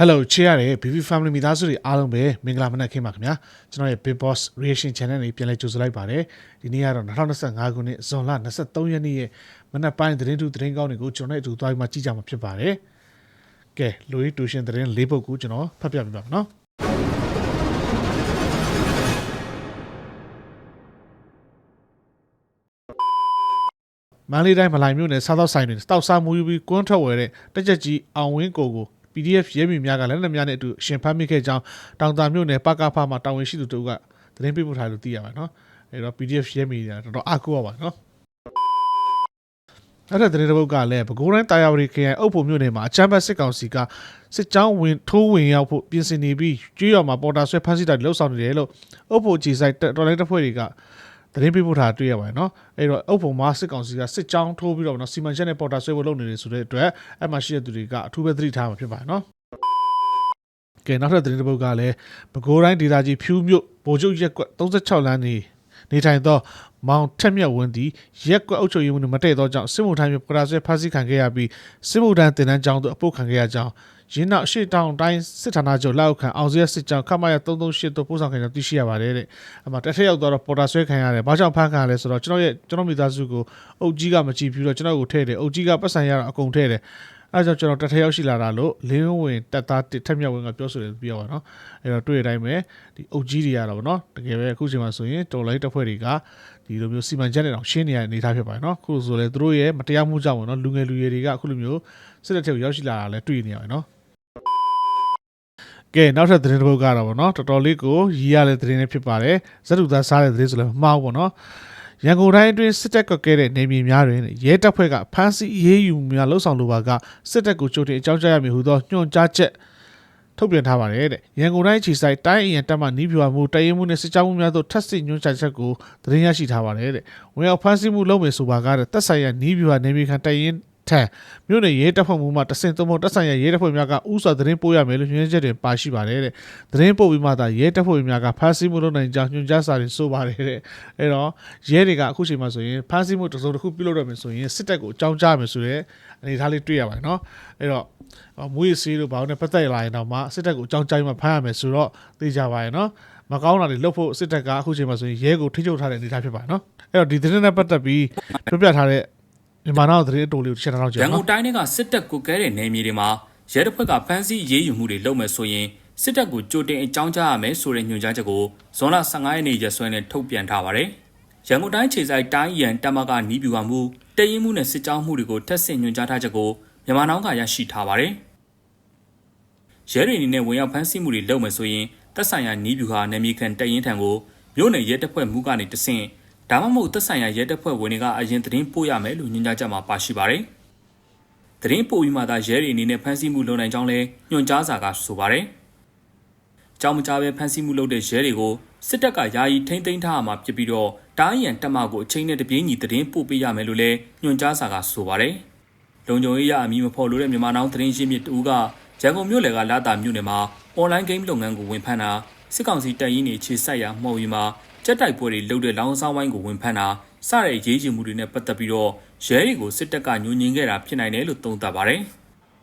Hello ချေရတယ် BB Family မိသားစုတွေအားလုံးပဲမင်္ဂလာမနက်ခင်းပါခင်ဗျာကျွန်တော်ရဲ့ Big Boss Reaction Channel နဲ့ပြန်လည်ကြိုဆိုလိုက်ပါတယ်ဒီနေ့ကတော့2025ခုနှစ်ဇွန်လ23ရက်နေ့ရဲ့မနက်ပိုင်းသတင်းတူသတင်းကောင်းတွေကိုကျွန်တော်နဲ့အတူသွားပြီးမှကြည့်ကြမှာဖြစ်ပါတယ်ကဲလူကြီးတူရှင်သတင်း၄ပုဒ်ကိုကျွန်တော်ဖတ်ပြပေးပါမယ်နော်မန္တလေးတိုင်းမလိုင်မြို့နယ်စားသောက်ဆိုင်တွင်တောက်စားမူယူပြီးကွန်းထွက်ဝယ်တဲ့တက်ကြက်ကြီးအောင်ဝင်းကိုကို PDF ရဲမိများကလည်းလက်နက်များနဲ့အတူအရှင်ဖမ်းမိခဲ့ကြောင်းတောင်တာမြို့နယ်ပကဖမှာတာဝန်ရှိသူတို့ကသတင်းပေးပို့ထားလို့သိရပါတယ်နော်အဲတော့ PDF ရဲမိတွေကတော်တော်အကူရပါနော်အဲ့ဒါတဲ့တဲ့ဘုတ်ကလည်းပဲခူးတိုင်းတာယာဝတီခရိုင်အုပ်ဖို့မြို့နယ်မှာအချမ်းဘတ်စစ်ကောင်စီကစစ်ကြောင်းဝင်ထိုးဝင်ရောက်ဖို့ပြင်ဆင်နေပြီးကျွော်မှာပေါ်တာဆွဲဖမ်းဆီးတာလှုပ်ဆောင်နေတယ်လို့အုပ်ဖို့ကြီးဆိုင်တော်လိုက်တပ်ဖွဲ့တွေက သတင်းပေးပို့ထားတွေ့ရပါတယ်နော်အဲ့တော့အုပ်ဖို့မှာစစ်ကောင်စီကစစ်ကြောင်းထိုးပြီးတော့နော်စီမံချက်နဲ့ပေါ်တာဆွဲဖို့လုပ်နေတယ်ဆိုတဲ့အတွက်အဲ့မှာရှိတဲ့သူတွေကအထူးပဲသတိထားမှာဖြစ်ပါတယ်နော်ကဲနောက်ထပ်သတင်းတစ်ပုဒ်ကလည်းပဲခူးတိုင်းဒေသကြီးဖြူးမြို့ဗိုလ်ချုပ်ရက်ကွက်36လမ်းနေ နေထိုင်သောမောင်ထက်မြတ်ဝင်းသည်ရက်ကွက်အုပ်ချုပ်ရေးမှူးနှင့်မတည့်သောကြောင့်စစ်မှုထမ်းများပရာဆွဲဖမ်းဆီးခံခဲ့ရပြီးစစ်မှုထမ်းတင်တန်းကြောင်းသို့အပုတ်ခံခဲ့ရကြောင်းရင်းနောက်ရှေ့တောင်တိုင်းစစ်ဌာနချုပ်လက်အောက်ခံအောင်စရစစ်ကြောင်းခမရ338တို့ပို့ဆောင်ခံကြောင်းသိရှိရပါတယ်တဲ့အမှတစ်ထက်ရောက်တော့ပေါ်တာဆွဲခံရတယ်ဘာကြောင့်ဖမ်းခံရလဲဆိုတော့ကျွန်တော်ရဲ့ကျွန်တော်မိသားစုကိုအုပ်ကြီးကမကြည့်ပြီးတော့ကျွန်တော်ကိုထည့်တယ်အုပ်ကြီးကပတ်စံရတော့အကုန်ထည့်တယ် အဲဒါကြောင့်ကျွန်တော်တစ်ထက်ရောက်ရှိလာတာလို့လင်းဝင်တက်သားတစ်ထက်မြောက်ဝင်ကပြောဆိုတယ်ပြောပါတော့အဲ့တော့တွေ့တဲ့အတိုင်းပဲဒီအုတ်ကြီးတွေရတော့ဗောနော်တကယ်ပဲအခုချိန်မှာဆိုရင်တော်လိုင်းတပ်ဖွဲ့တွေကဒီလိုမျိုးစီမံချက်နဲ့တော့ရှင်းနေရတဲ့အနေအထားဖြစ်ပါတယ်နော်အခုဆိုလေသူတို့ရဲ့မတရားမှုကြောင့်ဗောနော်လူငယ်လူရွယ်တွေကအခုလိုမျိုးစစ်တပ်ထက်ကိုရောက်ရှိလာတာလည်းတွေ့နေရတယ်နော်ကဲနောက်ထပ်သတင်းတစ်ပုဒ်ကတော့ဗောနော်တော်တော်လေးကိုရီးရတဲ့သတင်းလေးဖြစ်ပါတယ်ဇက်တူသားစားတဲ့သတင်းဆိုလည်းမမှားဘူးဗောနော် ရန်ကုန်တိုင်းအတွင်းစစ်တပ်ကကဲတဲ့နေမြေများတွင်ရဲတပ်ဖွဲ့ကဖမ်းဆီးအရေးယူများလှုပ်ဆောင်လိုပါကစစ်တပ်ကိုကြိုတင်အကြောင်းကြားရမည်ဟုသောညွှန်ကြားချက်ထုတ်ပြန်ထားပါတယ်တဲ့ရန်ကုန်တိုင်းခြေဆိုင်တိုင်းအရင်တပ်မှနီးပြွာမှုတရင်မှုနဲ့စစ်ကြောမှုများသို့ထပ်ဆင့်ညွှန်ကြားချက်ကိုသတင်းရရှိထားပါတယ်တဲ့ဝင်ရောက်ဖမ်းဆီးမှုလုပ်မယ်ဆိုပါကတဲ့တပ်ဆိုင်ရာနီးပြွာနေမြေခံတရင် ထံမြို့နယ်ရဲတပ်ဖွဲ့မှုမှတဆင့်သုံးဖို့တပ်ဆိုင်ရာရဲတပ်ဖွဲ့များကဥစွာသတင်းပို့ရမယ်လို့ညွှန်ကြားချက်တွေပါရှိပါတယ်တဲ့သတင်းပို့ပြီးမှသာရဲတပ်ဖွဲ့များကဖမ်းဆီးမှုလုပ်နိုင်ကြောင်းညွှန်ကြားစာတွေဆိုပါတယ်တဲ့အဲ့တော့ရဲတွေကအခုချိန်မှာဆိုရင်ဖမ်းဆီးမှုတစ်စုံတစ်ခုပြုလုပ်ရမယ်ဆိုရင်စစ်တပ်ကိုအကြောင်းကြားမယ်ဆိုတဲ့အနေအထားလေးတွေ့ရပါတယ်နော်အဲ့တော့အော်မွေးစီးတို့ဘာလို့နဲ့ပတ်သက်လာရင်တော့မှစစ်တပ်ကိုအကြောင်းကြားမှဖမ်းရမယ်ဆိုတော့သိကြပါရဲ့နော်မကောင်းတာတွေလုပ်ဖို့စစ်တပ်ကအခုချိန်မှာဆိုရင်ရဲကိုထိချုပ်ထားတဲ့အနေအထားဖြစ်ပါတယ်နော်အဲ့တော့ဒီသတင်းနဲ့ပတ်သက်ပြီးပြပြထားတဲ့ မြန်မာနောက်သတင်းအတိုလေးကိုတစ်ချက်ထောက်ကြည့်ရန်နော်ကုန်တိုင်းကစစ်တပ်ကိုကဲတဲ့နယ်မြေတွေမှာရဲတပ်ဖွဲ့ကဖမ်းဆီးရေးယူမှုတွေလုပ်မယ်ဆိုရင်စစ်တပ်ကိုကြိုတင်အကြောင်းကြားရမယ်ဆိုတဲ့ညွှန်ကြားချက်ကိုဇွန်လ15ရက်နေ့ရက်စွဲနဲ့ထုတ်ပြန်ထားပါတယ်။ရန်ကုန်တိုင်းခြေဆိုင်တိုင်းရန်တမကနီးပြူကမှုတရင်မှုနဲ့စစ်ကြောင်းမှုတွေကိုထက်ဆင့်ညွှန်ကြားထားချက်ကိုမြန်မာနောက်ကရရှိထားပါတယ်။ရဲတွေအနေနဲ့ဝင်ရောက်ဖမ်းဆီးမှုတွေလုပ်မယ်ဆိုရင်သက်ဆိုင်ရာနီးပြူဟာနယ်မြေခံတရင်ထံကိုမြို့နယ်ရဲတပ်ဖွဲ့မှုကနေတဆင့် ဒါမှမဟုတ်သက်ဆိုင်ရာရဲတပ်ဖွဲ့ဝင်တွေကအရင်သတင်းပို့ရမယ်လို့ညွှန်ကြားချက်မှာပါရှိပါတယ်။သတင်းပို့ပြီးမှသာရဲတွေအနေနဲ့ဖမ်းဆီးမှုလုပ်နိုင်ကြောင်းလဲညွှန်ကြားစာကဆိုပါတယ်။ကြောင်မကြားပဲဖမ်းဆီးမှုလုပ်တဲ့ရဲတွေကိုစစ်တပ်ကယာယီထိမ့်သိမ်းထားရမှာဖြစ်ပြီးတော့တားရန်တက်မကိုအချိန်နဲ့တပြေးညီသတင်းပို့ပေးရမယ်လို့လဲညွှန်ကြားစာကဆိုပါတယ်။လုံခြုံရေးရအမည်မဖော်လို့တဲ့မြန်မာနောင်သတင်းရှင်းမြစ်တူကရန်ကုန်မြို့လယ်ကလာတာမြို့နယ်မှာအွန်လိုင်းဂိမ်းလုပ်ငန်းကိုဝင်ဖမ်းတာစစ်ကောင်စီတပ်ရင်းတွေခြေစိုက်ရာမှုံရီမှာ ကြက်တိုက်ပွဲတွေလုပ်တဲ့လောင်းဆောင်ဝိုင်းကိုဝင်ဖမ်းတာစတဲ့ရေးချင်မှုတွေနဲ့ပတ်သက်ပြီးတော့ရဲတွေကိုစစ်တပ်ကညှို့ညင်ခဲ့တာဖြစ်နိုင်တယ်လို့သုံးသပ်ပါတယ်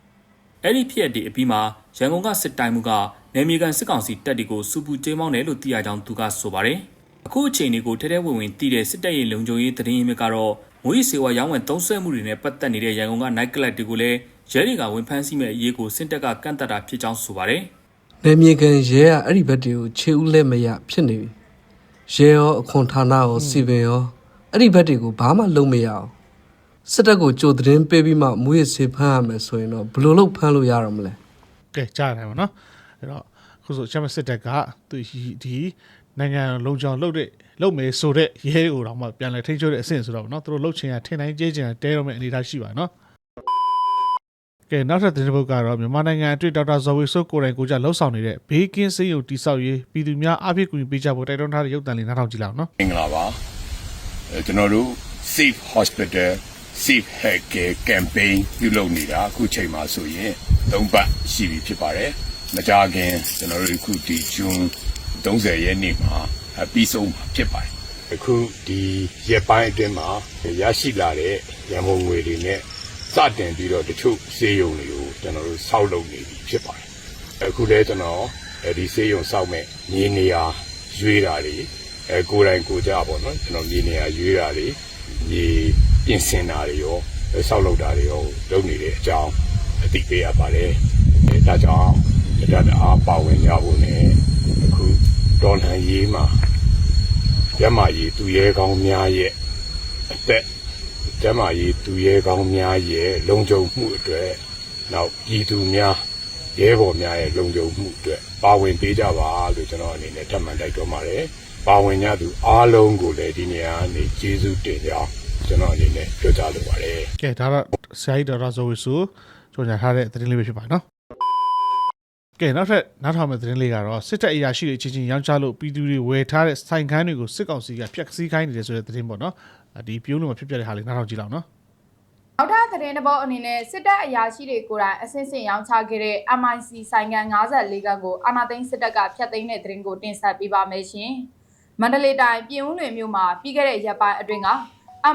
။အဲ့ဒီဖြစ်ရပ်ဒီအပြီးမှာရန်ကုန်ကစစ်တိုင်းမှုကနယ်မြေကန်စစ်ကောင်စီတပ်တွေကိုစူပူကျင်းမောင်းတယ်လို့သိရကြောင်းသူကဆိုပါတယ်။အခုအချိန်တွေကိုထဲထဲဝင်ဝင်တည်တဲ့စစ်တပ်ရဲ့လုံခြုံရေးသတင်းရင်းမြစ်ကတော့ငွေစေဝါရောင်းဝယ်သုံးစွဲမှုတွေနဲ့ပတ်သက်နေတဲ့ရန်ကုန်က night club တွေကိုလည်းရဲတွေကဝင်ဖမ်းဆီးမဲ့အရေးကိုစစ်တပ်ကကန့်သက်တာဖြစ်ကြောင်းဆိုပါတယ်။နေမြေကန်ရဲကအဲ့ဒီဘက်တွေကိုခြေဦးလဲမရဖြစ်နေပြီ ရဲရောအခွန်ဌာနရောစီပင်ရောအဲ့ဒီဘက်တွေကိုဘာမှလုပ်မရအောင်စစ်တပ်ကိုကြိုသတင်းပေးပြီးမှမူရစေဖမ်းရမယ်ဆိုရင်တော့ဘယ်လိုလုပ်ဖမ်းလို့ရတော့မလဲကဲကြားရတယ်ဗောနော်အဲ့တော့အခုဆိုချမ်းမစစ်တပ်ကသူဒီနိုင်ငံလုံခြုံလုပ်တဲ့လုပ်မယ်ဆိုတဲ့ရဲကိုတော့မှပြန်လဲထိန်းချုပ်တဲ့အဆင့်ဆိုတော့ဗောနော်သူတို့လှုပ်ချင်ရထင်တိုင်းကြေးချင်တဲတော့မဲ့အနေအထားရှိပါနော်ကဲနော က်ထပ်သတင်းပုတ်ကတော့မြန်မာနိုင်ငံအတွေ့ဒေါက်တာဇော်ဝေဆိုးကိုယ်တိုင်ကိုကြလှုပ်ဆောင်နေတဲ့ဘေးကင်းစေးရုံတိဆောက်ရေးပြည်သူများအပြည့်ကူညီပေးကြဖို့တိုက်တွန်းထားတဲ့ရုပ်သံလေးနားထောင်ကြည့်လောက်နော်မင်္ဂလာပါအဲကျွန်တော်တို့ Safe Hospital Safe Healthcare Campaign ပြုလုပ်နေတာအခုချိန်မှာဆိုရင်၃ပတ်ရှိပြီဖြစ်ပါတယ်မကြခင်ကျွန်တော်တို့အခုဒီဇွန်30ရက်နေ့မှာအပြီးဆုံးမှာဖြစ်ပါတယ်အခုဒီရက်ပိုင်းအတွင်းမှာရရှိလာတဲ့ရန်ကုန်ငွေတွေနဲ့ စတင်ပြီးတော့တချို့စေယုံတွေကိုကျွန်တော်တို့ဆောက်လုပ်နေပြီဖြစ်ပါတယ်အခုလဲကျွန်တော်အဲဒီစေးရုံစောက်မဲ့မြေနေရာရွေးတာတွေအဲကိုယ်တိုင်ကိုကြပါတော့ကျွန်တော်မြေနေရာရွေးတာတွေမြေပြင်ဆင်တာတွေရောစောက်လုပ်တာတွေရောလုပ်နေတဲ့အကြောင်းအသိပေးရပါတယ်အဲဒါကြောင့်တတအားပါဝင်ကြဖို့ ਨੇ အခုဒေါ်လန်ရေးမှာရမကြီးသူရဲကောင်းများရဲ့အသက် ကျမကြီးသူရဲကောင်းများရဲ့လုံခြုံမှုအတွက်နောက်ပြည်သူများရဲဘော်များရဲ့လုံခြုံမှုအတွက်ပါဝင်ပေးကြပါလို့ကျွန်တော်အနေနဲ့ထပ်မံတိုက်တွန်းပါတယ်ပါဝင်ကြသူအားလုံးကိုလည်းဒီနေရာကနေကျေးဇူးတင်ကြောင်းကျွန်တော်အနေနဲ့ပြောကြားလိုပါတယ်ကဲဒါတော့ဆရာကြီးဒေါက်တာဇော်ဝီဆိုကြော်ညာထားတဲ့သတင်းလေးပဲဖြစ်ပါနော် ကဲနောက်ထပ်နောက်ထောင်မဲ့သတင်းလေးကတော့စစ်တပ်အရာရှိတွေအချင်းချင်းရောင်းချလို့ပြည်သူတွေဝယ်ထားတဲ့ဆိုင်ခန်းတွေကိုစစ်ကောင်စီကဖျက်ဆီးခိုင်းနေတယ်ဆိုတဲ့သတင်းပေါ့နော်အာဒီပြုံးလို့မဖြစ်ပြတဲ့ဟာလေးနောက်ထောင်ကြည့်လောက်နော်နောက်ထပ်သတင်းတစ်ပုဒ်အနေနဲ့စစ်တပ်အရာရှိတွေကိုယ်တိုင်အဆင့်ဆင့်ရောင်းချခဲ့တဲ့ MIC ဆိုင်ငံ54ခန်းကိုအာနာသိန်းစစ်တပ်ကဖျက်သိမ်းတဲ့သတင်းကိုတင်ဆက်ပေးပါမယ်ရှင်။မန္တလေးတိုင်းပြင်ဦးလွင်မြို့မှာပြီးခဲ့တဲ့ရက်ပိုင်းအတွင်းက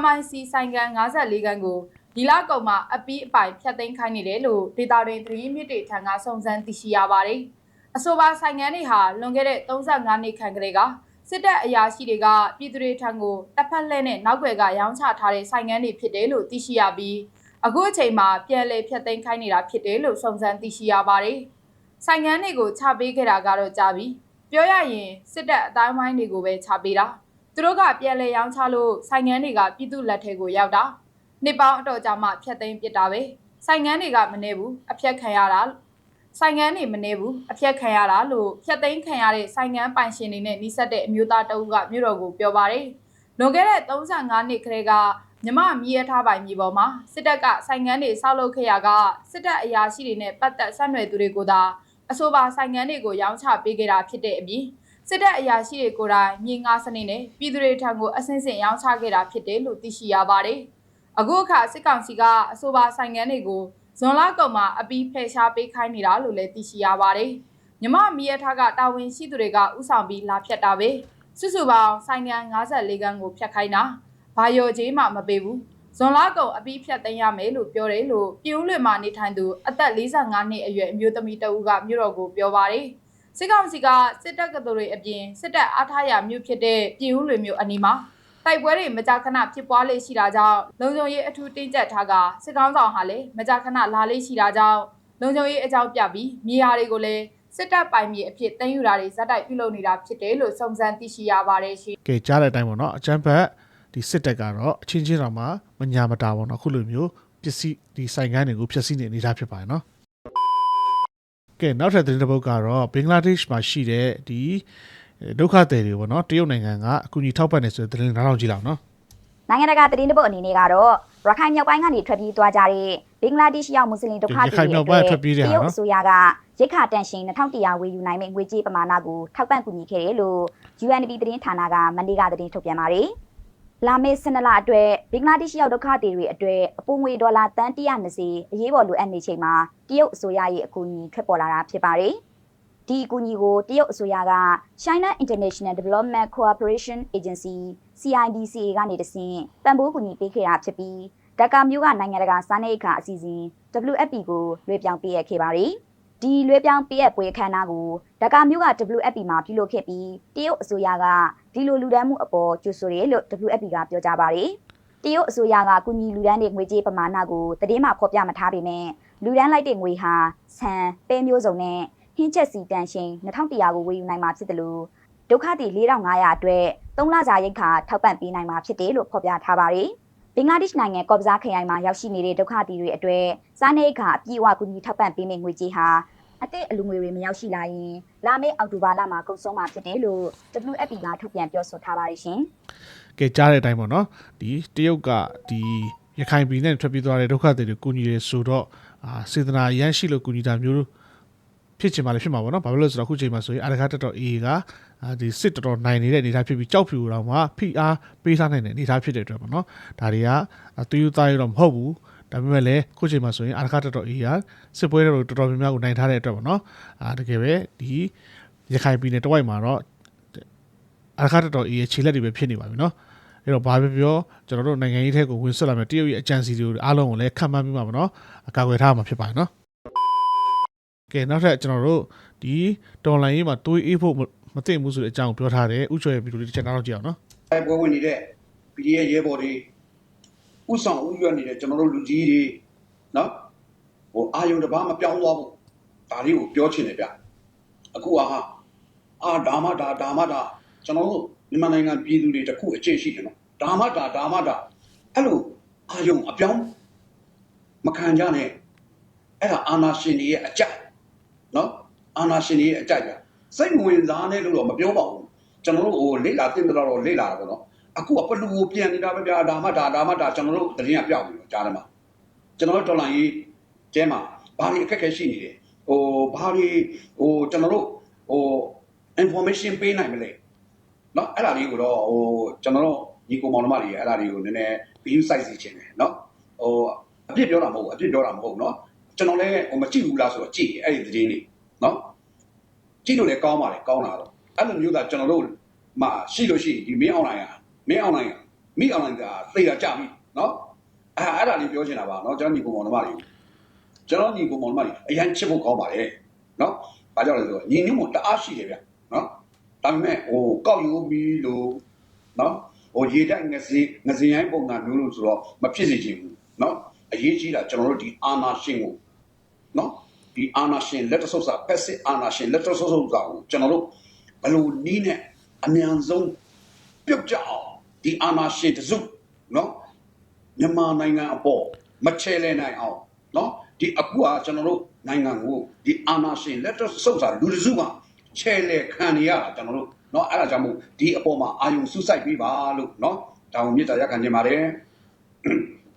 MIC ဆိုင်ငံ54ခန်းကို ဒီလကုန်မှာအပီးအပိုင်ဖျက်သိမ်းခိုင်းနေတယ်လို့ဒေတာတွင်သတင်းမြစ်တွေထံကစုံစမ်းသိရှိရပါတယ်။အဆိုပါဆိုင်ငံတွေဟာလွန်ခဲ့တဲ့35နှစ်ခန့်ကလေးကစစ်တပ်အရာရှိတွေကပြည်သူတွေထံကိုတပ်ဖက်လက်နဲ့နောက်ွယ်ကရောင်းချထားတဲ့ဆိုင်ငံတွေဖြစ်တယ်လို့သိရှိရပြီးအခုအချိန်မှာပြန်လည်ဖျက်သိမ်းခိုင်းနေတာဖြစ်တယ်လို့စုံစမ်းသိရှိရပါတယ်။ဆိုင်ငန်းတွေကိုချပေးခဲ့တာကတော့ကြာပြီ။ပြောရရင်စစ်တပ်အတိုင်းဝိုင်းတွေကိုပဲချပေးတာ။သူတို့ကပြန်လည်ရောင်းချလို့ဆိုင်ငန်းတွေကပြည်သူလက်ထဲကိုရောက်တာ။ နှစ်ပေါင်းအတော်ကြာမှဖျက်သိမ်းပစ်တာပဲ။ဆိုင်ငန်းတွေကမနေဘူးအဖျက်ခံရတာ။ဆိုင်ငန်းတွေမနေဘူးအဖျက်ခံရတာလို့ဖျက်သိမ်းခံရတဲ့ဆိုင်ငန်းပိုင်ရှင်တွေနဲ့နှိစက်တဲ့အမျိုးသားတအုပ်ကမြို့တော်ကိုပြောပါတယ်။လွန်ခဲ့တဲ့35နှစ်ခရဲကမြမမြေရထားပိုင်မြေပေါ်မှာစစ်တပ်ကဆိုင်ငန်းတွေဆောက်လုပ်ခဲ့ရကစစ်တပ်အရာရှိတွေနဲ့ပတ်သက်ဆက်နွယ်သူတွေကိုသာအဆိုပါဆိုင်ငန်းတွေကိုရောင်းချပေးခဲ့တာဖြစ်တဲ့အပြင်စစ်တပ်အရာရှိတွေကိုယ်တိုင်မြေငါစနစ်နဲ့ပြည်သူတွေထံကိုအဆင့်ဆင့်ရောင်းချခဲ့တာဖြစ်တယ်လို့သိရှိရပါတယ်။ အခုအခါစစ်ကောင်စီကအဆိုပါဆိုင်ငန်းတွေကိုဇွန်လကုန်မှာအပီးဖယ်ရှားပေးခိုင်းနေတာလို့လည်းသိရှိရပါတယ်။မြမမြေရထားကတာဝန်ရှိသူတွေကဥဆောင်ပြီးလာဖြတ်တာပဲ။စုစုပေါင်းဆိုင်ငန်း54ခန်းကိုဖျက်ခိုင်းတာ။ဘာရော်ကြီးမှမပေးဘူး။ဇွန်လကုန်အပီးဖြတ်သိမ်းရမယ်လို့ပြောတယ်လို့ပြည်ဦးလွင်မှာနေထိုင်သူအသက်45နှစ်အရွယ်အမျိုးသမီးတဦးကမြို့တော်ကိုပြောပါတယ်။စစ်ကောင်စီကစစ်တပ်ကတော်တွေအပြင်စစ်တပ်အားထားရမြို့ဖြစ်တဲ့ပြည်ဦးလွင်မြို့အနီးမှာ တိုက်ပွဲတွေမကြာခဏဖြစ်ပွားလေရှိတာကြောင့်လုံခြုံရေးအထူးတင်းကျပ်ထားကစစ်ကောင်ဆောင်ဟာလည်းမကြာခဏလာလေရှိတာကြောင့်လုံခြုံရေးအကြောင်းပြပြီးမြေယာတွေကိုလည်းစစ်တပ်ပိုင်မြေအဖြစ်တင်ယူတာတွေဇက်တိုက်ပြုလုပ်နေတာဖြစ်တယ်လို့စုံစမ်းသိရှိရပါတယ်ရှင်ကဲကြားတဲ့အတိုင်းပေါ့နော်အချမ်းဘက်ဒီစစ်တပ်ကတော့အချင်းချင်းတော်မှာမညာမတာပေါ့နော်အခုလိုမျိုးပစ္စည်းဒီဆိုင်ကန်းတွေကိုဖျက်ဆီးနေနေတာဖြစ်ပါတယ်နော်ကဲနောက်ထပ်သတင်းတစ်ပုဒ်ကတော့ဘင်္ဂလားဒေ့ရှ်မှာရှိတဲ့ဒီ ဒုက္ခသည်တွေပေါ့နော်တရုတ်နိုင်ငံကအကူအညီထောက်ပံ့နေဆိုတဲ့သတင်းနားထောင်ကြည့်လောက်နော်နိုင်ငံတကာသတင်းတပုတ်အနေနဲ့ကတော့ရခိုင်မြောက်ပိုင်းကနေထွက်ပြေးသွားကြတဲ့ဘင်္ဂလားဒေ့ရှ်ရောက်မွတ်စလင်ဒုက္ခသည်တွေအတွက်တရုတ်အစိုးရကရိတ်ခါတန်ရှင်2100ဝေယူနိုင်မယ့်ငွေကြေးပမာဏကိုထောက်ပံ့ကူညီခဲ့တယ်လို့ UNDP သတင်းဌာနကမန္တေကသတင်းထုတ်ပြန်ပါတယ်။လာမယ့်12လအတွက်ဘင်္ဂလားဒေ့ရှ်ရောက်ဒုက္ခသည်တွေအတွက်အပိုငွေဒေါ်လာတန်120အရေးပေါ်လိုအပ်နေချိန်မှာတရုတ်အစိုးရရဲ့အကူအညီထွက်ပေါ်လာတာဖြစ်ပါတယ်။ ဒီအကူအညီကိုတရုတ်အစိုးရက China International Development Cooperation Agency CIDCA ကနေတဆင့်ပံ့ပိုးကူညီပေးခဲ့တာဖြစ်ပြီးဒက္ကာမြို့ကနိုင်ငံတကာစားနပ်ရိက္ခာအစီအစဉ် WFP ကိုလွှဲပြောင်းပေးအပ်ခဲ့ပါတယ်။ဒီလွှဲပြောင်းပေးအပ်ပွဲအခမ်းအနားကိုဒက္ကာမြို့က WFP မှာပြုလုပ်ခဲ့ပြီးတရုတ်အစိုးရကဒီလိုလူဒန်းမှုအပေါ်ကြိုဆိုတယ်လို့ WFP ကပြောကြားပါတယ်။တရုတ်အစိုးရကကူညီလူဒန်းတဲ့ငွေကြေးပမာဏကိုတည်င်းမှာဖော်ပြမထားပေမဲ့လူဒန်းလိုက်တဲ့ငွေဟာဆန်ပဲမျိုးစုံနဲ့ ဟင်းချက်စီတန်ရှင်2100ကိုဝယ်ယူနိုင်မှာဖြစ်တယ်လို့ဒုက္ခသည်4500အတွက်3လကြာရိတ်ခါထောက်ပံ့ပေးနိုင်မှာဖြစ်တယ်လို့ဖော်ပြထားပါတယ်။ဘင်္ဂလားဒေ့ရှ်နိုင်ငံကော့ဘဇာခရိုင်မှာရောက်ရှိနေတဲ့ဒုက္ခသည်တွေအတွက်စားနပ်ရိက္ခာအပြည့်အဝကူညီထောက်ပံ့ပေးမယ့်ငွေကြေးဟာအသည့်အလူငွေတွေမရောက်ရှိလာရင်လာမယ့်အောက်တိုဘာလမှာကုန်ဆုံးမှာဖြစ်တယ်လို့ WFP ကထုတ်ပြန်ပြောဆိုထားပါတယ်ရှင်။ကဲကြားတဲ့အတိုင်းပေါ့နော်ဒီတရုတ်ကဒီရခိုင်ပြည်နယ်ထွက်ပြေးသွားတဲ့ဒုက္ခသည်တွေကူညီရဲဆိုတော့အာစေတနာရမ်းရှိလို့ကူညီတာမျိုး ဖြစ်ချင်မှလည်းဖြစ်မှာပေါ့နော်ဘာဖြစ်လို့လဲဆိုတော့အခုချိန်မှာဆိုရင်အာရခတက်တော် A ကအာဒီစစ်တော်တော်နိုင်နေတဲ့အနေအထားဖြစ်ပြီးကြောက်ဖြူတော်မှာဖိအားပေးထားနိုင်တဲ့အနေအထားဖြစ်တဲ့အတွက်ပေါ့နော်ဒါတွေကတူယူသားရတော့မဟုတ်ဘူးဒါပေမဲ့လည်းခုချိန်မှာဆိုရင်အာရခတက်တော် A ကစစ်ပွဲတော်တော်တော်များများကိုနိုင်ထားတဲ့အတွက်ပေါ့နော်အာတကယ်ပဲဒီရခိုင်ပြည်နယ်တဝိုက်မှာတော့အာရခတက်တော် A ရဲ့ခြေလက်တွေပဲဖြစ်နေပါပြီနော်အဲ့တော့ဘာပဲပြောကျွန်တော်တို့နိုင်ငံရေးထဲကိုဝင်ဆွတ်လာမယ်တရုတ်ရဲ့အကြံစီတွေကိုအားလုံးကိုလည်းခံမှန်းပြီးမှာပါနော်အကာအကွယ်ထားမှာဖြစ်ပါတယ်နော် ကဲနောက်ထပ်ကျွန်တော်တို့ဒီဒေါ်လာရေးမှာတွေးအေးဖို့မမသိဘူးဆိုတဲ့အကြောင်းကိုပြောထားတယ်ဥချော်ရဲ့ဗီဒီယိုလေးတစ်ချက်နားတော့ကြည့်အောင်နော်တိုက်ပွဲဝင်နေတဲ့ PDF ရဲဘော်တွေဥဆောင်ဥရွက်နေတဲ့ကျွန်တော်တို့လူကြီးတွေနော်ဟိုအာယုံတစ်ပါးမပြောင်းသွားဘူးဒါလေးကိုပြောချင်တယ်ဗျအခုကဟာအာဒါမဒါဒါမဒါကျွန်တော်တို့မြန်မာနိုင်ငံပြည်သူတွေတခုအကျင့်ရှိတယ်နော်ဒါမဒါဒါမဒါအဲ့လိုအာယုံအပြောင်းမခံကြနဲ့အဲ့ဒါအာနာရှင်တွေရဲ့အကြိုက် နော်အာနာရှင်တွေရဲ့အကြိုက်ဗျစိတ်မဝင်စားနဲ့လို့တော့မပြောပါဘူး ကျွန်တော်တို့ဟိုလေ့လာတင်တော့တော့လေ့လာတာပေါ့နော်အခုကပလူကိုပြန်နေတာပဲဗျာဒါမှဒါဒါမှဒါကျွန်တော်တို့တရင်ကပြောက်ပြီတော့ကြားတယ်မှာကျွန်တော်တို့ဒေါ်လာကြီးကျဲမှာဘာတွေအခက်အခဲရှိနေတယ်ဟိုဘာတွေဟိုကျွန်တော်တို့ဟို information ပေးနိုင်မလဲเนาะအဲ့ဒါလေးကိုတော့ဟိုကျွန်တော်တို့ညီကိုမောင်နှမတွေအဲ့ဒါလေးကိုနည်းနည်း view size စီချင်တယ်เนาะဟိုအပြစ်ပြောတာမဟုတ်ဘူးအပြစ်ပြောတာမဟုတ်ဘူးเนาะ ကျွန်တော်လည်းဟိုမကြည့်ဘူးလားဆိုတော့ကြည့်တယ်အဲ့ဒီသတင်းတွေနော်ကြည့်လို့လည်းကောင်းပါလေကောင်းတာတော့အဲ့လိုမျိုးသာကျွန်တော်တို့မှာရှိလို့ရှိရင်ဒီမင်းအွန်လိုင်းကမင်းအွန်လိုင်းကမိအွန်လိုင်းကသိတာကြပြီနော်အဲ့အဲ့ဒါလေးပြောချင်တာပါနော်ကျွန်တော်ညီကောင်မောင်တို့မတွေကျွန်တော်ညီကောင်မောင်တို့မတွေအရင်ချစ်ဖို့ကောင်းပါလေနော်ဘာကြောင့်လဲဆိုတော့ညီညွတ်မှုတအားရှိတယ်ဗျနော်ဒါပေမဲ့ဟိုကောက်ယူပြီးလို့နော်ဟိုရေတိုက်ငစင်ငစင်ရိုင်းပုံစံမျိုးလို့ဆိုတော့မဖြစ်စေချင်ဘူးနော်အရေးကြီးတာကျွန်တော်တို့ဒီအာနာရှင်ကို နော်ဒီအာနာရှင်လက်တဆုပ်စာ passive အာနာရှင်လက်တဆုပ်စာကိုကျွန်တော်တို့ဘယ်လိုနည်းနဲ့အမြန်ဆုံးပြုတ်ကြအောင်ဒီအာနာရှင်တစုနော်မြန်မာနိုင်ငံအပေါ်မချဲလဲနိုင်အောင်နော်ဒီအခုကကျွန်တော်တို့နိုင်ငံကိုဒီအာနာရှင်လက်တဆုပ်စာလူတစုကချဲလဲခံနေရတာကျွန်တော်တို့နော်အဲ့ဒါကြောင့်မို့ဒီအပေါ်မှာအာယုံစုစိုက်ပြီးပါလို့နော်တောင်းမြစ်တာရက်ခံနေပါတယ်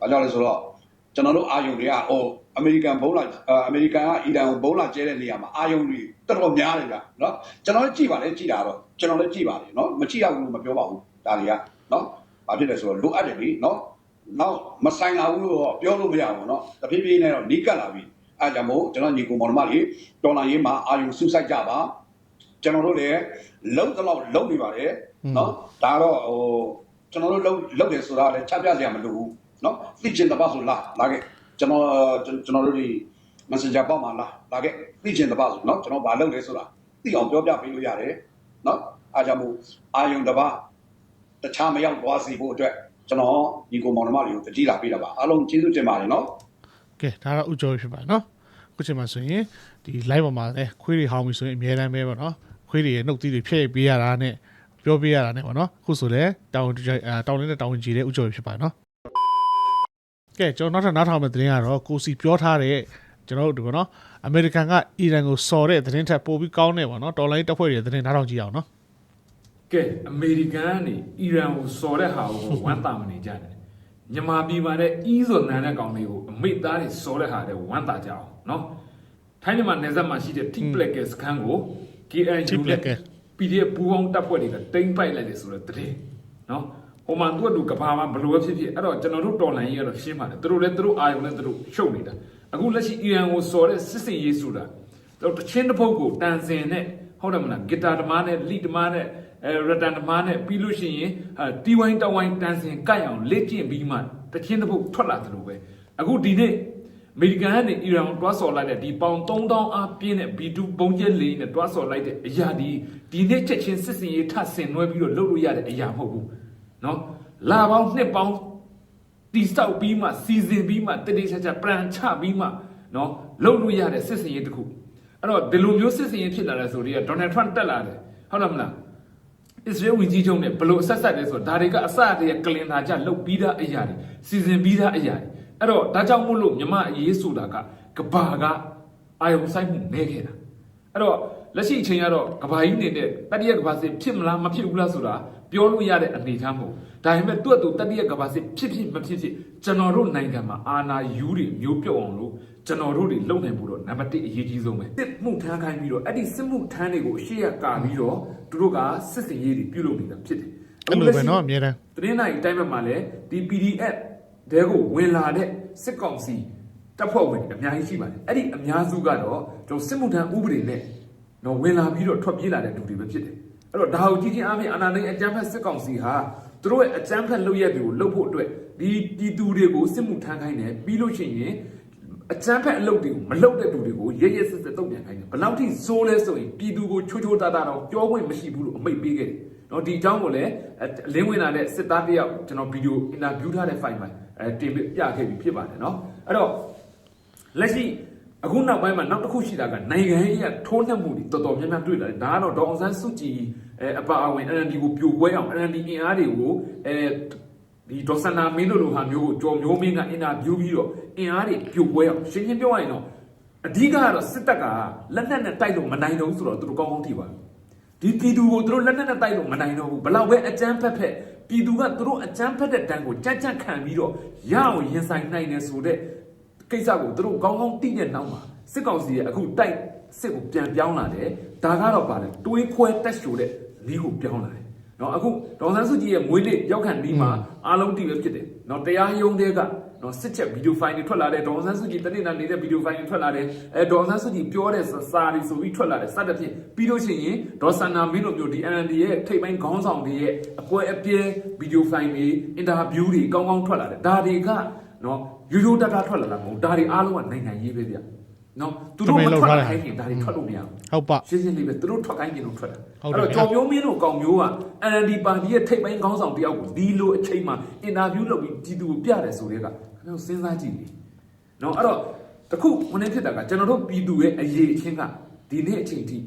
ဘာကြောင့်လဲဆိုတော့ကျွန်တော်တို့အာယုံတွေကဟို အမေရိကန်ဘုံလာအမေရိကန်ကအီရန်ကိုဘုံလာကျဲတဲ့နေရာမှာအာယုံတွေတော်တော်များတယ်ဗျနော်ကျွန်တော်လည်းကြည့်ပါလေကြည့်တာတော့ကျွန်တော်လည်းကြည့်ပါလေနော်မကြည့်ရဘူးလို့မပြောပါဘူးဒါတွေကနော်ဘာဖြစ်လဲဆိုတော့လိုအပ်တယ်လေနော်နောက်မဆိုင်လာဘူးလို့တော့ပြောလို့မရဘူးနော်တဖြည်းဖြည်းနဲ့တော့နီးကပ်လာပြီအဲဒါကြောင့်မို့ကျွန်တော်ညီကိုမောင်နှမတွေတော်လာရေးမှာအာယုံစုစိုက်ကြပါကျွန်တော်တို့လည်းလုံးတော့လုံးနေပါတယ်နော်ဒါတော့ဟိုကျွန်တော်တို့လုံးလုံးတယ်ဆိုတာလည်းချပြစရာမလိုဘူးနော်သိချင်တဲ့ပါဆိုလာလာခဲ့ ကျွန်တော်ကျွန်တော်တို့ဒီ messenger ပေါ့မှာလာလာခဲ့သိချင်တဲ့ပါဆိုနော်ကျွန်တော်ဘာလုပ်လဲဆိုတာသိအောင်ပြောပြပေးလို့ရတယ်နော်အားကြောင့်မို့အာယုံတစ်ပါးတခြားမရောက်သွားစီဖို့အတွက်ကျွန်တော်ညီကိုမောင်နှမတွေကိုတတိလာပေးတာပါအားလုံးကျေးဇူးတင်ပါတယ်နော်ကဲဒါတော့ဥချော်ဖြစ်ပါနော်ခုချိန်မှာဆိုရင်ဒီ live ပေါ်မှာလည်းခွေးတွေဟောင်းပြီဆိုရင်အများတမ်းပဲပေါ့နော်ခွေးတွေရဲ့နှုတ်သီးတွေဖျက်ပေးရတာနဲ့ပြောပေးရတာနဲ့ပေါ့နော်ခုဆိုလည်းတောင်းအဲတောင်းနေတဲ့တောင်းကြီးတဲ့ဥချော်ဖြစ်ပါနော် ကဲကျွန်တော်နောက်ထပ်နားထောင်မယ့်သတင်းကတော့ကိုစီပြောထားတဲ့ကျွန်တော်တို့ဒီပေါ့နော်အမေရိကန်ကအီရန်ကိုစော်တဲ့သတင်းထက်ပိုပြီးကောင်းတယ်ပေါ့နော်တော်လိုင်းတပ်ဖွဲ့တွေသတင်းနားထောင်ကြည့်အောင်နော်ကဲအမေရိကန်ကနေအီရန်ကိုစော်တဲ့ဟာကိုဝမ်းသာမနေကြနဲ့မြန်မာပြည်မှာလည်းအီးစော်နန်းတဲ့ကောင်တွေကိုအမိတ်သားတွေစော်တဲ့ဟာတွေဝမ်းသာကြအောင်နော်ထိုင်းမြန်မာနယ်စပ်မှာရှိတဲ့ Tip Black စခန်းကို KNU Tip နဲ့ Black PDF ပူပေါင်းတပ်ဖွဲ့တွေကတိမ့်ပိုက်လိုက်တယ်ဆိုတော့တည်းနော် ဟိုမှာသူကသူကဘာမှဘလို့ဖြစ်ဖြစ်အဲ့တော့ကျွန်တော်တို့တော်လန်ကြီးကတော့ရှင်းပါတယ်သူတို့လည်းသူတို့အာယုံနဲ့သူတို့ရှုပ်နေတာအခုလက်ရှိအီရန်ကိုစော်တဲ့စစ်စင်ရေးဆိုတာသူတို့တချင်းတစ်ပုတ်ကိုတန်စင်နဲ့ဟုတ်တယ်မလားဂီတာဓမားနဲ့လီဓမားနဲ့အဲရတန်ဓမားနဲ့ပြီးလို့ရှိရင်အဲတီဝိုင်းတဝိုင်းတန်စင်ကိုက်အောင်လေ့ကျင့်ပြီးမှတချင်းတစ်ပုတ်ထွက်လာသလိုပဲအခုဒီနေ့အမေရိကန်ကနေအီရန်ကိုတွားဆော်လိုက်တဲ့ဒီပေါင်3000အားပြင်းတဲ့ B2 ပုံကျဲလေးနဲ့တွားဆော်လိုက်တဲ့အရာဒီဒီနေ့ချက်ချင်းစစ်စင်ရေးထဆင်နွှဲပြီးတော့လုပ်လို့ရတဲ့အရာမဟုတ်ဘူး နော်လာပေါင်းနှစ်ပေါင်းတိစောက်ပြီးမှစီစဉ်ပြီးမှတတိချာချာပလန်ချပြီးမှနော်လုပ်လို့ရတဲ့စစ်စင်ရေးတစ်ခုအဲ့တော့ဒီလိုမျိုးစစ်စင်ရေးဖြစ်လာတယ်ဆိုတော့ဒေါ်နယ်ထရန့်တက်လာတယ်ဟုတ်လားမလားအစ္စရေးဝန်ကြီးချုပ်နဲ့ဘလို့ဆက်ဆက်လဲဆိုတော့ဒါတွေကအစတည်းကကလင်တာကြလုတ်ပြီးသားအရာတွေစီစဉ်ပြီးသားအရာတွေအဲ့တော့ဒါကြောင့်မို့လို့မြမအရေးဆိုတာကကဘာကအာယုံဆိုင်မှုနေခဲ့တာအဲ့တော့လက်ရှိအချိန်ကတော့ကဘာကြီးနေတဲ့တတိယကဘာစစ်ဖြစ်မလားမဖြစ်ဘူးလားဆိုတာ ပြောလို့ရတဲ့အနေအထားမဟုတ်ဒါပေမဲ့သူ့အတူတတိယကဘာစစ်ဖြစ်ဖြစ်မဖြစ်ဖြစ်ကျွန်တော်တို့နိုင်ငံမှာအာဏာယူတွေမျိုးပြုတ်အောင်လို့ကျွန်တော်တို့တွေလုံနိုင်ဖို့တော့နံပါတ်1အရေးကြီးဆုံးပဲစစ်မှုထမ်းခိုင်းပြီးတော့အဲ့ဒီစစ်မှုထမ်းတွေကိုအရှိရကာပြီးတော့သူတို့ကစစ်စင်ရေးတွေပြုလုပ်နေတာဖြစ်တယ် အဲ့လိုပဲเนาะအများတမ်း သတင်းနိုင်အတိုင်းပဲမှာလဲဒီ PDF တဲကိုဝင်လာတဲ့စစ်ကောင်စီတပ်ဖွဲ့ဝင်တွေအများကြီးရှိပါတယ်အဲ့ဒီအများစုကတော့ကျွန်တော်စစ်မှုထမ်းဥပဒေနဲ့တော့ဝင်လာပြီးတော့ထွက်ပြေးလာတဲ့လူတွေပဲဖြစ်တယ် အဲ့တော့ဒါကိုကြည့်ချင်းအားဖြင့်အာဏာသိမ်းအကြမ်းဖက်စစ်ကောင်စီဟာသူတို့ရဲ့အကြမ်းဖက်လုပ်ရက်တွေကိုလုပ်ဖို့အတွက်ဒီပြည်သူတွေကိုစစ်မှုထမ်းခိုင်းတယ်ပြီးလို့ရှိရင်အအချမ်းဖက်အလုပ်တွေကိုမလုပ်တဲ့လူတွေကိုရဲရဲစစ်စစ်တုံ့ပြန်ခိုင်းတယ်ဘယ်လောက်ထိစိုးလဲဆိုရင်ပြည်သူကိုချိုးချိုးသားသားတော့ပြောခွင့်မရှိဘူးလို့အမိတ်ပေးခဲ့တယ်နော်ဒီအကြောင်းကိုလည်းအလင်းဝင်လာတဲ့စစ်သားတယောက်ကျွန်တော်ဗီဒီယိုအင်တာဗျူးထားတဲ့ file မှာအဲတင်ပြခဲ့ပြီးဖြစ်ပါတယ်နော်အဲ့တော့လက်ရှိ အခုနောက်ပိုင်းမှာနောက်တစ်ခုရှိတာကနိုင်ငံရေးအရထိုးနှက်မှုတွေတော်တော်များများတွေ့လာတယ်ဒါကတော့ဒေါအောင်ဆန်းစုကြည်အဲအပါအဝင် NLD ကိုပြိုကွဲအောင် NLD အင်အားတွေကိုအဲဒီဒေါ်စန္နာမင်းတို့လိုဟာမျိုးကိုကြော်မျိုးမင်းကအင်တာဗျူးပြီးတော့အင်အားတွေပြိုကွဲအောင်ရှင်းရှင်းပြောရရင်တော့အဓိကကတော့စစ်တပ်ကလက်နက်နဲ့တိုက်လို့မနိုင်တော့ဘူးဆိုတော့သူတို့ကောင်းကောင်းသိပါပြီဒီပြည်သူကိုသူတို့လက်နက်နဲ့တိုက်လို့မနိုင်တော့ဘူးဘလောက်ပဲအကြမ်းဖက်ဖက်ပြည်သူကသူတို့အကြမ်းဖက်တဲ့တန်းကိုကြက်ကြက်ခံပြီးတော့ရအောင်ရင်ဆိုင်နိုင်တယ်ဆိုတဲ့ ကိစ္စကိုသူတို့ကောင်းကောင်းသိတဲ့နောက်မှာစစ်ကောင်စီရဲ့အခုတိုက်စစ်ကိုပြန်ပြောင်းလာတယ်ဒါကတော့ပါတယ်တွေးခွဲတက်ရှိုတဲ့လီးကိုပြောင်းလာတယ်နော်အခုဒေါ်ဆန်းစုကြည်ရဲ့မွေးနေ့ရောက်ခံဒီမှာအားလုံးတည်ပဲဖြစ်တယ်နော်တရားရုံးတွေကနော်စစ်ချက်ဗီဒီယိုဖိုင်တွေထွက်လာတယ်ဒေါ်ဆန်းစုကြည်တနေ့နာနေတဲ့ဗီဒီယိုဖိုင်တွေထွက်လာတယ်အဲဒေါ်ဆန်းစုကြည်ပြောတဲ့စာတွေဆိုပြီးထွက်လာတယ်စသဖြင့်ပြီးလို့ရှိရင်ဒေါ်ဆန္နာမင်းတို့မျိုးဒီ NLD ရဲ့ထိပ်ပိုင်းခေါင်းဆောင်တွေရဲ့အပွဲအပြဲဗီဒီယိုဖိုင်တွေအင်တာဗျူးတွေကောင်းကောင်းထွက်လာတယ်ဒါတွေကနော် ရိုးရိုးတတထွက်လာတာမဟုတ်ဒါတွေအားလုံးကနိုင်ငံရေးပဲဗျနော်သူတို့မထွက်လာခိုင်းရင်ဒါတွေထွက်လို့မရဘူးဟုတ်ပါရှင်းရှင်းလေးပဲသူတို့ထွက်ခိုင်းခြင်းလို့ထွက်တာဟုတ်တယ်အဲ့တော့ကျော်မျိုးမင်းတို့ကောင်မျိုးက NLD ပါတီရဲ့ထိပ်ပိုင်းခေါင်းဆောင်တယောက်ကိုဒီလိုအချိန်မှာအင်တာဗျူးလုပ်ပြီးဒီသူကိုပြတယ်ဆိုတဲ့ကကျွန်တော်စဉ်းစားကြည့်လေနော်အဲ့တော့တခုမနေ့ဖြစ်တာကကျွန်တော်တို့ပြည်သူရဲ့အရေးအချင်းကဒီနေ့အချိန်ထိ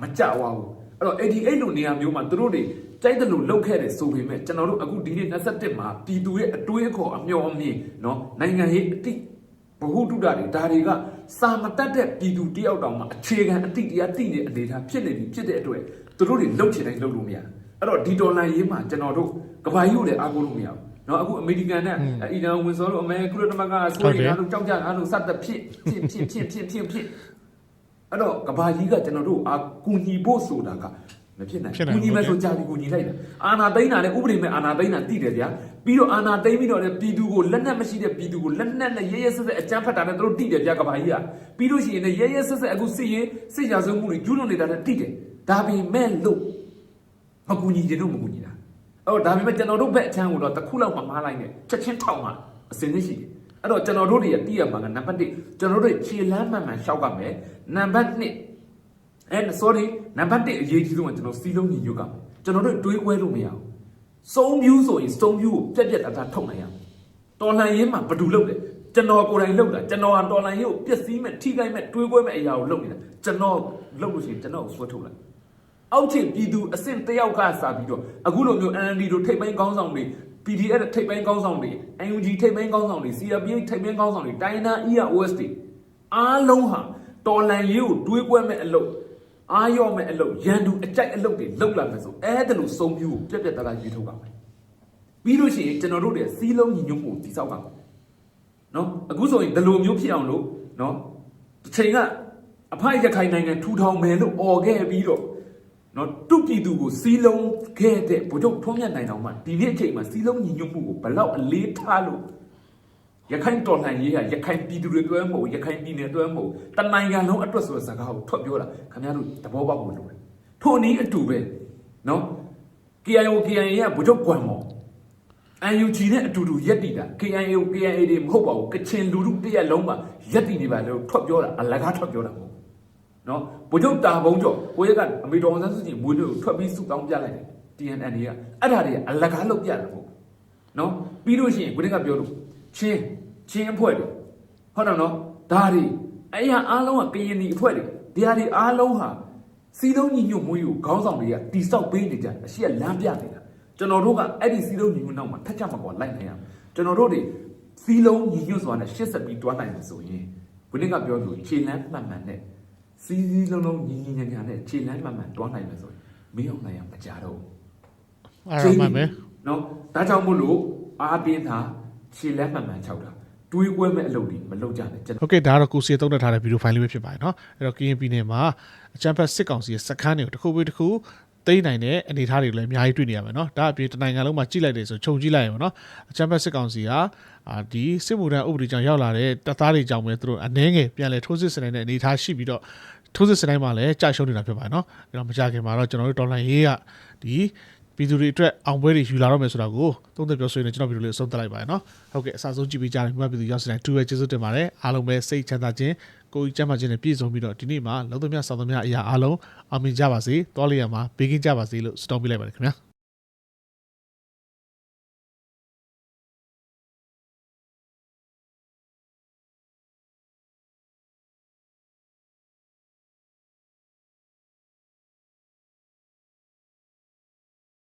မကြွားဘူး အဲ့တော့88လိုနေရာမျိုးမှာသူတို့တွေကြိုက်တယ်လို့လုပ်ခဲ့တယ်ဆိုပေမဲ့ကျွန်တော်တို့အခုဒီနေ့27မှာပြည်သူရဲ့အတွေးအခေါ်အမျှော်အမြင်နော်နိုင်ငံရေးအတိဘဟုတုတတွေဒါတွေကစာမတတ်တဲ့ပြည်သူတယောက်တောင်မှအခြေခံအတိတရားသိနေတဲ့အနေအထားဖြစ်နေပြီဖြစ်တဲ့အတွက်သူတို့တွေလှုပ်ချင်တိုင်းလှုပ်လို့မရအဲ့တော့ဒီဒေါ်လာရေးမှာကျွန်တော်တို့ကဘာကြီးကိုလည်းအားကိုးလို့မရဘူးเนาะအခုအမေရိကန်နဲ့အီရန်ဝင်စောလို့အမေကုလသမဂ္ဂဆိုရင်အားလုံးကြောက်ကြအားလုံးစတဲ့ဖြစ်ဖြစ်ဖြစ်ဖြစ်ဖြစ်ဖြစ်ဖြစ် အဲ့တော့ကဘာကြီးကကျွန်တော်တို့အာကူညီဖို့ဆိုတာကမဖြစ်နိုင်ကူညီမယ်ဆိုကြာပြီကူညီလိုက်တာအာနာသိန်းတာလည်းဥပဒေမဲ့အာနာသိန်းတာတိတယ်ဗျာပြီးတော့အာနာသိန်းပြီးတော့လည်းပြည်သူကိုလက်နက်မရှိတဲ့ပြည်သူကိုလက်နက်နဲ့ရဲရဲဆက်ဆက်အကြမ်းဖက်တာနဲ့တို့တိတယ်ဗျာကဘာကြီးကပြီးလို့ရှိရင်လည်းရဲရဲဆက်ဆက်အခုစစ်ရေးစစ်ရာဇဝမှုတွေကျူးလွန်နေတာလည်းတိတယ်ဒါပေမဲ့လို့မကူညီခြင်းတို့မကူညီတာအဲ့တော့ဒါပေမဲ့ကျွန်တော်တို့ဘက်အချမ်းကိုတော့တစ်ခုလောက်မှမားလိုက်နဲ့ချက်ချင်းထောက်မှအစင်းသိရှိတယ် အဲ့တော့ကျွန်တော်တို့တွေရတည်ရမှာကနံပါတ်1ကျွန်တော်တို့ခြေလမ်းမှန်မှန်ရှောက်ကမယ်နံပါတ်2အဲ sorry နံပါတ်1အရေးကြီးဆုံးကကျွန်တော်စီးလုံးညီညွတ်ကမယ်ကျွန်တော်တို့တွေးခွဲလို့မရဘူးစုံပြူးဆိုရင်စုံပြူးကိုပြက်ပြက်တသားထုတ်နိုင်ရမယ်တော်လှန်ရေးမှာဘယ်သူလုပ်လဲကျွန်တော်ကိုယ်တိုင်လုပ်တာကျွန်တော်ကတော်လှန်ရေးကိုပျက်စီးမဲ့ထိခိုက်မဲ့တွေးခွဲမဲ့အရာကိုလုပ်နေတာကျွန်တော်လုပ်လို့ရှိရင်ကျွန်တော်ကိုဆွဲထုတ်လိုက်အောက်ခြေပြည်သူအဆင့်တယောက်ကစားပြီးတော့အခုလိုမျိုး NLD တို့ထိပ်ပိုင်းကောင်းဆောင်တွေ PDF ထိပ်ပိုင်းကောင်းဆောင်တွေ UNG ထိပ်ပိုင်းကောင်းဆောင်တွေ CRPH ထိပ်ပိုင်းကောင်းဆောင်တွေတိုင်းနာ EOS တွေအားလုံးဟာတော်လန်ရေးကိုတွေးကွဲမဲ့အလုပ်အားရော့မဲ့အလုပ်ရန်သူအကြိုက်အလုပ်တွေလုပ်လာမယ်ဆိုအဲ့ဒါလို့စုံပြူကိုပြက်ပြက်သားသားရေးထုတ်ပါမယ်ပြီးလို့ရှိရင်ကျွန်တော်တို့တွေစီးလုံးညီညွတ်မှုကိုတည်ဆောက်ပါမယ်နော်အခုဆိုရင်ဒီလိုမျိုးဖြစ်အောင်လို့နော်တစ်ချိန်ကအဖိုက်ရခိုင်နိုင်ငံထူထောင်မယ်လို့អော်ခဲ့ပြီးတော့ နော်တုပြည်သူကိုစီးလုံးခဲ့တဲ့ဗိုလ်ချုပ်ထွန်းမြတ်နိုင်တော်မှဒီနေ့အချိန်မှာစီးလုံးညီညွတ်မှုကိုဘလောက်အလေးထားလို့ရခိုင်တော်လှန်ရေးဟာရခိုင်ပြည်သူတွေတွဲမဟုတ်ရခိုင်ပြည်နယ်တွဲမဟုတ်တနိုင်ငံလုံးအတွက်ဆိုတဲ့စကားကိုထွက်ပြောတာခင်ဗျားတို့သဘောပေါက်ဖို့လိုတယ်ထို့နည်းအတူပဲနော် KIO KIA ကဗိုလ်ချုပ်ကွမ်မော် UNG နဲ့အတူတူရက်တည်တာ KIO KIA တွေမဟုတ်ပါဘူးကချင်လူထုတရက်လုံးမှာရက်တည်နေပါလို့ထွက်ပြောတာအလကားထွက်ပြောတာမဟုတ် နော်ဗိုလ်ချုပ်တာဘုံကျော်ကိုရဲကအမေတော်ဝန်ဆန်းစုကြည်မွေးနေ့ကိုထွက်ပြီးစုတောင်းပြလိုက်တယ် TNN တွေကအဲ့ဒါတွေကအလကားလုပ်ပြတာပေါ့နော်ပြီးလို့ရှိရင်ကိုရဲကပြောလို့ချင်းချင်းအဖွဲ့တွေဟုတ်တယ်နော်ဒါတွေအဲ့ရအားလုံးကကရင်နီအဖွဲ့တွေဒီဟာတွေအားလုံးဟာစီလုံးညီညွတ်မှုကိုခေါင်းဆောင်တွေကတိစောက်ပေးနေကြအရှိကလမ်းပြနေတာကျွန်တော်တို့ကအဲ့ဒီစီလုံးညီညွတ်နောက်မှာထက်ကြမှာကွာလိုက်နေရကျွန်တော်တို့တွေစီလုံးညီညွတ်စွာနဲ့ရှစ်ဆက်ပြီးတွားနိုင်တယ်ဆိုရင်ကိုရဲကပြောလို့ခြေလမ်းမှန်မှန်နဲ့ စီးစီးလုံးလုံးညီညီညာညာနဲ့ခြေလမ်းမှန်မှန်တွားနိုင်မယ်ဆိုရင်မင်းအောင်နိုင်ရမကြတော့ အဲ့ဒါမှန်ပဲ နော်ဒါကြောင့်မို့လို့အားပြင်းတာခြေလမ်းမှန်မှန်ခြောက်တာတွေးကွဲမဲ့အလုပ်တွေမလုပ်ကြနဲ့ကျွန်တော် โอเคဒါကတော့ကိုစီသုံးတက်ထားတဲ့ဗီဒီယိုဖိုင်လေးပဲဖြစ်ပါတယ်เนาะအဲ့တော့ KNP နယ်မှာအချမ်းဖက်စစ်ကောင်စီရဲ့စခန်းတွေကိုတစ်ခုပြီးတစ်ခု သိမ်းနိုင်တဲ့အနေအထားတွေကိုလည်းအများကြီးတွေ့နေရမယ်เนาะဒါအပြင်တနိုင်ငံလုံးမှာကြည့်လိုက်တယ်ဆိုခြုံကြည့်လိုက်ရမယ်เนาะအချမ်းဖက်စစ်ကောင်စီကအာဒီစစ်မှုထမ်းဥပဒေကြောင့်ရောက်လာတဲ့တပ်သားတွေကြောင့်ပဲသူတို့အနှဲငယ်ပြန်လဲထိုးစစ်ဆင်နေတဲ့အနေအထားရှိပြီးတော့ထိုးစစ်ဆင်တိုင်းမှာလည်းကြာရှုံးနေတာဖြစ်ပါတယ်เนาะအဲ့တော့မကြခင်မှာတော့ကျွန်တော်တို့ဒေါ်လာရေးကဒီ ပြည်သူတွေအတွက်အောင်ပွဲတွေယူလာတော့မယ်ဆိုတာကိုသုံးသပ်ပြောဆိုရင်ကျွန်တော်ဗီဒီယိုလေးအဆုံးသတ်လိုက်ပါရနော်ဟုတ်ကဲ့အစားဆုံးကြည့်ပေးကြတယ်မြန်မာပြည်သူရောက်စတဲ့တူပဲကျေးဇူးတင်ပါတယ်အားလုံးပဲစိတ်ချမ်းသာခြင်း ကိုယ်ကြီးကျမ်းမာခြင်းနဲ့ပြည့်စုံပြီးတော့ဒီနေ့မှာလုံးသမျှစောင့်သမျှအရာအားလုံးအောင်မြင်ကြပါစေတောလျာမှာဘေးကင်းကြပါစေလို့ဆုတောင်းပေးလိုက်ပါတယ်ခင်ဗျာ